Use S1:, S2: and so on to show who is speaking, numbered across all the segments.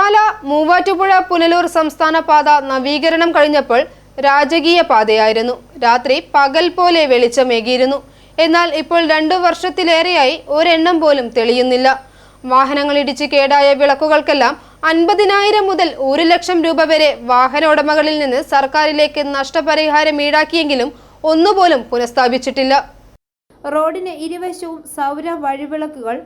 S1: പാല മൂവാറ്റുപുഴ പുനലൂർ സംസ്ഥാന പാത നവീകരണം കഴിഞ്ഞപ്പോൾ രാജകീയ പാതയായിരുന്നു. രാത്രി പകൽ പോലെ വെളിച്ചമേകിയിരുന്നു. എന്നാൽ ഇപ്പോൾ രണ്ടു വർഷത്തിലേറെയായി ഒരെണ്ണം പോലും തെളിയുന്നില്ല. വാഹനങ്ങൾ ഇടിച്ച് കേടായ വിളക്കുകൾക്കെല്ലാം അൻപതിനായിരം മുതൽ ഒരു ലക്ഷം രൂപ വരെ വാഹന ഉടമകളിൽ നിന്ന് സർക്കാരിലേക്ക് നഷ്ടപരിഹാരം ഈടാക്കിയെങ്കിലും ഒന്നുപോലും പുനഃസ്ഥാപിച്ചിട്ടില്ല.
S2: റോഡിന് ഇരുവശവും സൗര വഴിവിളക്കുകൾ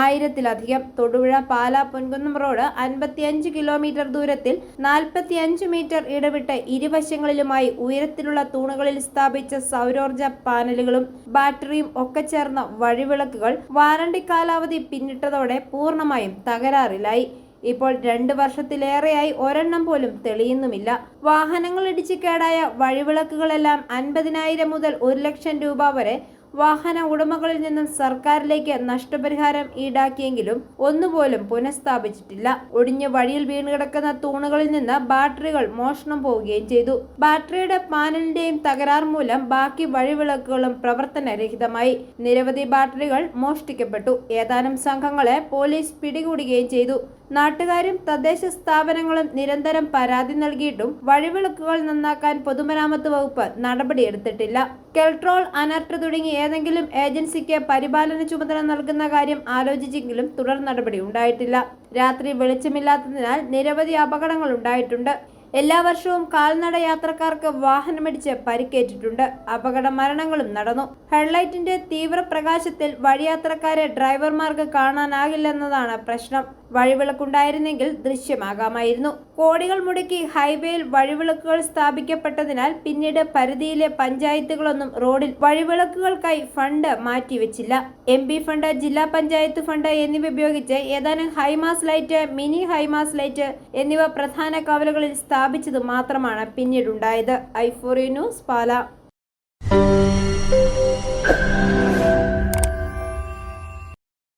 S2: ആയിരത്തിലധികം തൊടുപുഴ പാല പൊൻകുന്നം റോഡ് അൻപത്തിയഞ്ച് കിലോമീറ്റർ ദൂരത്തിൽ നാൽപ്പത്തിയഞ്ച് മീറ്റർ ഇടവിട്ട് ഇരുവശങ്ങളിലുമായി ഉയരത്തിലുള്ള തൂണുകളിൽ സ്ഥാപിച്ച സൗരോർജ പാനലുകളും ബാറ്ററിയും ഒക്കെ ചേർന്ന വഴിവിളക്കുകൾ വാറണ്ടി കാലാവധി പിന്നിട്ടതോടെ പൂർണമായും തകരാറിലായി. ഇപ്പോൾ രണ്ട് വർഷത്തിലേറെയായി ഒരെണ്ണം പോലും തെളിയുന്നുമില്ല. വാഹനങ്ങൾ ഇടിച്ചു കേടായ വഴിവിളക്കുകളെല്ലാം അൻപതിനായിരം മുതൽ ഒരു ലക്ഷം രൂപ വരെ വാഹന ഉടമകളിൽ നിന്നും സർക്കാരിലേക്ക് നഷ്ടപരിഹാരം ഈടാക്കിയെങ്കിലും ഒന്നുപോലും പുനഃസ്ഥാപിച്ചിട്ടില്ല. ഒടിഞ്ഞ വഴിയിൽ വീണ് കിടക്കുന്ന തൂണുകളിൽ നിന്ന് ബാറ്ററികൾ മോഷണം പോവുകയും ചെയ്തു. ബാറ്ററിയുടെ പാനലിന്റെയും തകരാർ മൂലം ബാക്കി വഴിവിളക്കുകളും പ്രവർത്തനരഹിതമായി. നിരവധി ബാറ്ററികൾ മോഷ്ടിക്കപ്പെട്ടു. ഏതാനും സംഘങ്ങളെ പോലീസ് പിടികൂടുകയും ചെയ്തു. നാട്ടുകാരും തദ്ദേശ സ്ഥാപനങ്ങളും നിരന്തരം പരാതി നൽകിയിട്ടും വഴിവിളക്കുകൾ നന്നാക്കാൻ പൊതുമരാമത്ത് വകുപ്പ് നടപടിയെടുത്തിട്ടില്ല. കെൽട്രോൾ അനർട്ട് തുടങ്ങി ഏതെങ്കിലും ഏജൻസിക്ക് പരിപാലന ചുമതല നൽകുന്ന കാര്യം ആലോചിച്ചെങ്കിലും തുടർ നടപടി ഉണ്ടായിട്ടില്ല. രാത്രി വെളിച്ചമില്ലാത്തതിനാൽ നിരവധി അപകടങ്ങൾ ഉണ്ടായിട്ടുണ്ട്. എല്ലാ വർഷവും കാൽനട യാത്രക്കാർക്ക് വാഹനമിടിച്ച് പരിക്കേറ്റിട്ടുണ്ട്. അപകട മരണങ്ങളും നടന്നു. ഹെഡ്ലൈറ്റിന്റെ തീവ്രപ്രകാശത്തിൽ വഴിയാത്രക്കാരെ ഡ്രൈവർമാർക്ക് കാണാനാകില്ലെന്നതാണ് പ്രശ്നം. വഴിവിളക്കുണ്ടായിരുന്നെങ്കിൽ ദൃശ്യമാകാമായിരുന്നു. കോടികൾ മുടക്കി ഹൈവേയിൽ വഴിവിളക്കുകൾ സ്ഥാപിക്കപ്പെട്ടതിനാൽ പിന്നീട് പരിധിയിലെ പഞ്ചായത്തുകളൊന്നും റോഡിൽ വഴിവിളക്കുകൾക്കായി ഫണ്ട് മാറ്റിവെച്ചില്ല. എം പി ഫണ്ട് ജില്ലാ പഞ്ചായത്ത് ഫണ്ട് എന്നിവ ഉപയോഗിച്ച് ഏതാനും high mast light mini high mast light എന്നിവ പ്രധാന കവലകളിൽ സ്ഥാപിച്ചത് മാത്രമാണ് പിന്നീടുണ്ടായത്. ഐഫോറി ന്യൂസ് പാല.